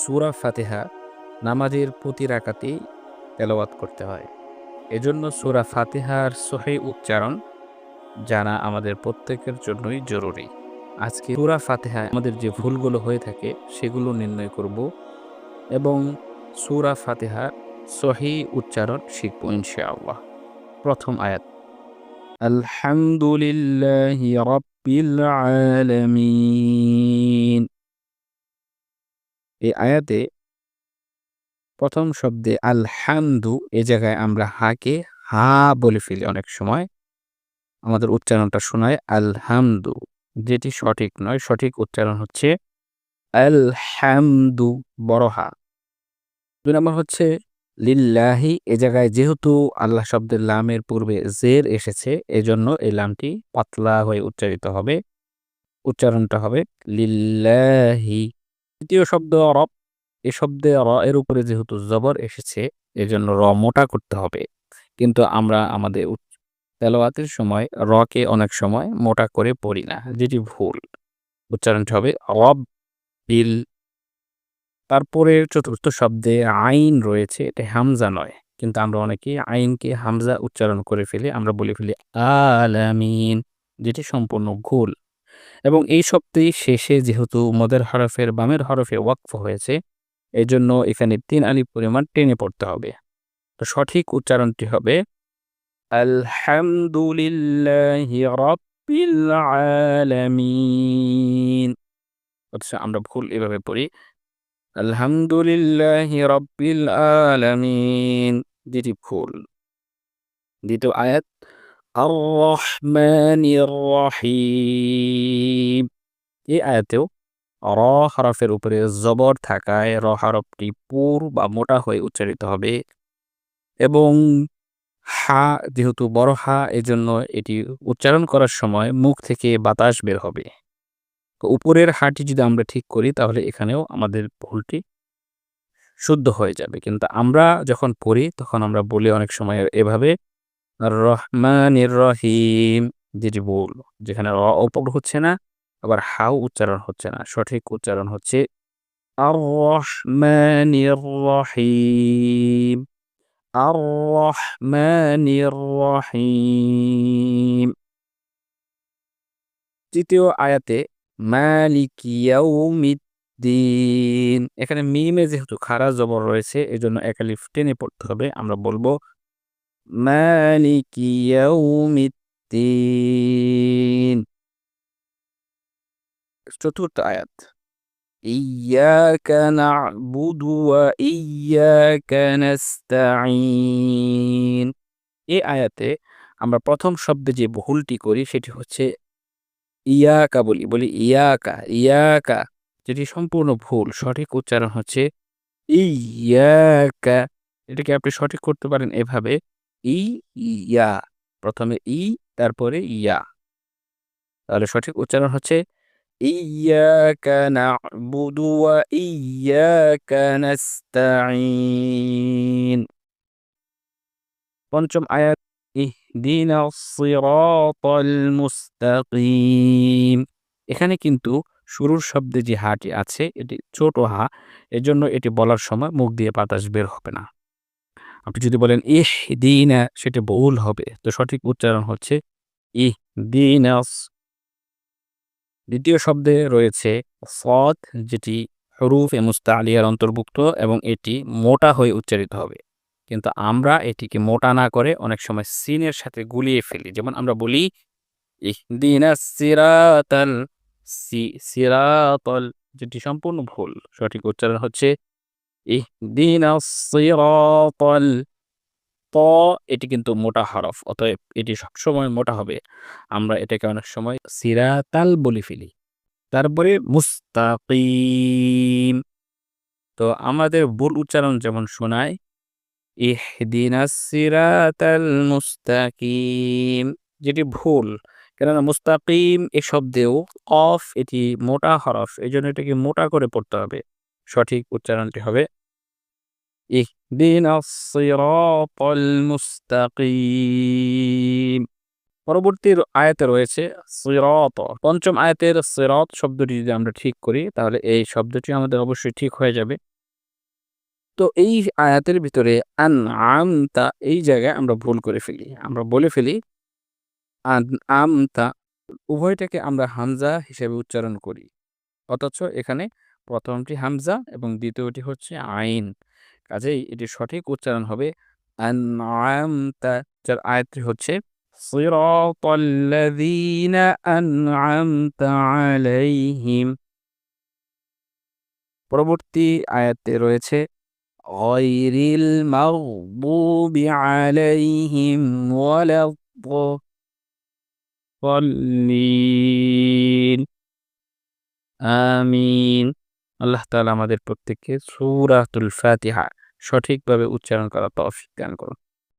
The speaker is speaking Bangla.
সুরা ফাতেহা নামাজের প্রতি রাকাতেই তেলাওয়াত করতে হয়। এজন্য সুরা ফাতেহার সহি উচ্চারণ জানা আমাদের প্রত্যেকের জন্যই জরুরি। আজকে সুরা ফাতেহা আমাদের যে ভুলগুলো হয়ে থাকে সেগুলো নির্ণয় করব এবং সুরা ফাতেহার সহি উচ্চারণ শিখব ইনশাআল্লাহ। প্রথম আয়াত, আলহামদুলিল্লাহ রব্বিল আলামিন। এই আয়াতে প্রথম শব্দে আলহামদু এ জায়গায় আমরা হাকে হা বলে ফেলি অনেক সময়। আমাদের উচ্চারণটা শোনায় আলহামদু, যেটি সঠিক নয়। সঠিক উচ্চারণ হচ্ছে আলহামদু, বড় হা। দুই নম্বর হচ্ছে লিল্লাহি, এ জায়গায় যেহেতু আল্লাহ শব্দের লামের পূর্বে জের এসেছে, এজন্য এই লামটি পাতলা হয়ে উচ্চারিত হবে, উচ্চারণটা হবে লিল্লাহি। তৃতীয় শব্দ রব এ শব্দে র এর উপরে যেহেতু জবর এসেছে, এজন্য র মোটা করতে হবে। কিন্তু আমরা আমাদের তেলাওয়াতের সময় রকে অনেক সময় মোটা করে পড়ি না, যেটি ভুল। উচ্চারণটি হবে রব বিল। তারপরে চতুর্থ শব্দে আইন রয়েছে, এটা হামজা নয়। কিন্তু আমরা অনেকে আইনকে হামজা উচ্চারণ করে ফেলে, আমরা বলে ফেলি আলামিন, যেটি সম্পূর্ণ ভুল। এবং এই শব্দটি শেষে যেহেতু মদের হরফের বামের হরফে ওয়াকফ হয়েছে এই জন্য এখানে তিন আলিফ পরিমাণ টেনে পড়তে হবে। তো সঠিক উচ্চারণটি হবে, আলহামদুলিল্লাহি অথচ আমরা ভুল এভাবে পড়ি, আলহামদুলিল্লাহি রাব্বিল আলামিন। যেটি ভুল। দ্বিতীয় আয়াত রহিম এই আয়াতেও র হরফের উপরে জবর থাকায় র হরফটি পুর বা মোটা হয়ে উচ্চারিত হবে এবং হা যেহেতু বড় হা, এজন্য এটি উচ্চারণ করার সময় মুখ থেকে বাতাস বের হবে। উপরের হাটি যদি আমরা ঠিক করি, তাহলে এখানেও আমাদের ভুলটি শুদ্ধ হয়ে যাবে। কিন্তু আমরা যখন পড়ি, তখন আমরা বলি অনেক সময় এভাবে রহমানির রহিম। যেটি বল। যেখানে র অপর হচ্ছে না, আবার হাও উচ্চারণ হচ্ছে না। সঠিক উচ্চারণ হচ্ছে রহিম। রহিম। তৃতীয় আয়াতে, মালিক এখানে মিমে যেহেতু খারা জবর রয়েছে, এজন্য একালিফ টেনে পড়তে হবে। আমরা বলব মালিক ইয়াউমিদ্দিন চতুর্থ আয়াত ইয়াকা না'বুদু ওয়া ইয়াকা নাস্তাঈন এই আয়াতে আমরা প্রথম শব্দে যে ভুলটি করি সেটি হচ্ছে ইয়াকা বলি। বলি ইয়াকা ইয়াকা যেটি সম্পূর্ণ ভুল। সঠিক উচ্চারণ হচ্ছে ইয়াকা। এটাকে আপনি সঠিক করতে পারেন এভাবে। ই ইয়া। প্রথমে ই, তারপরে ইয়া। তাহলে সঠিক উচ্চারণ হচ্ছে পঞ্চম আয়াত, ইহদিনা সিরাতাল এখানে কিন্তু শুরুর শব্দে যে হাটি আছে, এটি ছোট হা, এজন্য এটি বলার সময় মুখ দিয়ে বাতাস বের হবে না। আপনি যদি বলেন, ইহ, দিনা সেটা ভুল হবে, তো সঠিক উচ্চারণ হচ্ছে, ইহ দিনাস দ্বিতীয় শব্দে রয়েছে ফদ যেটি হরুফ এ মুস্তালিয়ার অন্তর্ভুক্ত এবং এটি মোটা হয়ে উচ্চারিত হবে। কিন্তু আমরা এটিকে মোটা না করে অনেক সময় সিনের সাথে গুলিয়ে ফেলি। যেমন আমরা বলি, ইহদিনা সি, সিরাতল যেটি সম্পূর্ণ ভুল। সঠিক উচ্চারণ হচ্ছে ইহদিনা ত, এটি কিন্তু মোটা হরফ, অতএব এটি সবসময় মোটা হবে। আমরা এটাকে অনেক সময় সিরাতাল বলে ফেলি। তারপরে মুস্তাকিম। তো আমাদের ভুল উচ্চারণ যেমন শোনায় ইহদিনাস সিরাতাল মুস্তাকিম, যেটি ভুল। কেননা মুস্তাকিম এ শব্দেও অফ এটি মোটা হরফ এই জন্য এটাকে মোটা করে পড়তে হবে। সঠিক উচ্চারণটি হবে মুস্তাকিম। পরবর্তী আয়াতে রয়েছে সিরাত। পঞ্চম আয়াতের সিরাত শব্দটি যদি আমরা ঠিক করি, তাহলে এই শব্দটি আমাদের অবশ্যই ঠিক হয়ে যাবে। তো এই আয়াতের ভিতরে আন আমতা এই জায়গায় আমরা ভুল করে ফেলি। আমরা বলে ফেলি আন আমতা উভয়টাকে আমরা হামজা হিসেবে উচ্চারণ করি। অথচ এখানে প্রথমটি হামজা এবং দ্বিতীয়টি হচ্ছে আইন কাজেই এটি সঠিক উচ্চারণ হবে আন আমতা যার আয়াতটি হচ্ছে صراط الذين أنعمت عليهم পরবর্তী আয়াতে রয়েছে غير المغضوب عليهم ولا الضالين আমিন আল্লাহ তালা আমাদের প্রত্যেককে সুরাতুল ফাতিহা সঠিকভাবে উচ্চারণ করা তৌফিক দান করুন।